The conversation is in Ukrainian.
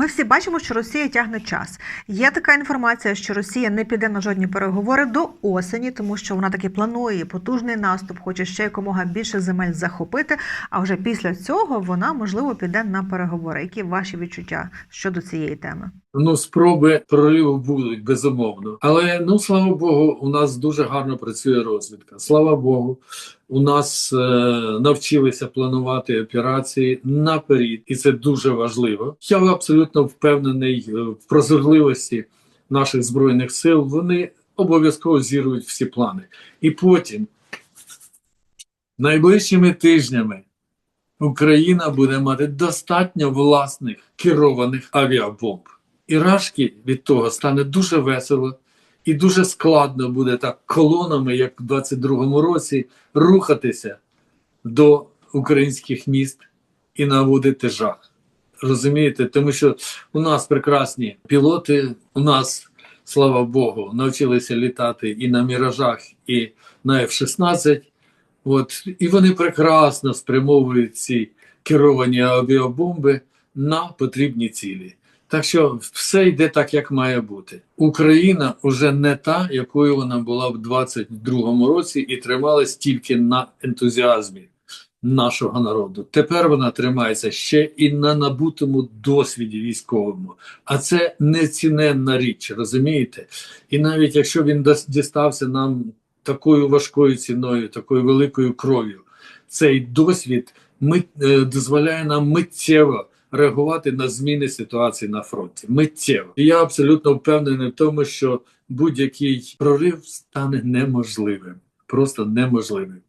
Ми всі бачимо, що Росія тягне час. Є така інформація, що Росія не піде на жодні переговори до осені, тому що вона таки планує потужний наступ, хоче ще якомога більше земель захопити. А вже після цього вона можливо піде на переговори. Які ваші відчуття щодо цієї теми? Ну, спроби прориву будуть безумовно. Але ну слава Богу, у нас дуже гарно працює розвідка. Слава Богу, у нас е, навчилися планувати операції наперед, і це дуже важливо. Я абсолютно впевнений е, в прозорливості наших збройних сил. Вони обов'язково зірують всі плани. І потім, найближчими тижнями, Україна буде мати достатньо власних керованих авіабомб. І рашки від того стане дуже весело і дуже складно буде так колонами, як в 22-му році, рухатися до українських міст і наводити жах. Розумієте, тому що у нас прекрасні пілоти, у нас, слава Богу, навчилися літати і на міражах, і на F-16. От, і вони прекрасно спрямовують ці керовані авіабомби на потрібні цілі. Так що все йде так, як має бути. Україна вже не та, якою вона була в 22-му році, і трималась тільки на ентузіазмі нашого народу. Тепер вона тримається ще і на набутому досвіді військовому. А це неціненна річ, розумієте? І навіть якщо він дістався нам такою важкою ціною, такою великою кров'ю, цей досвід ми, е, дозволяє нам миттєво реагувати на зміни ситуації на фронті. Миттєво. І я абсолютно впевнений в тому, що будь-який прорив стане неможливим, просто неможливим.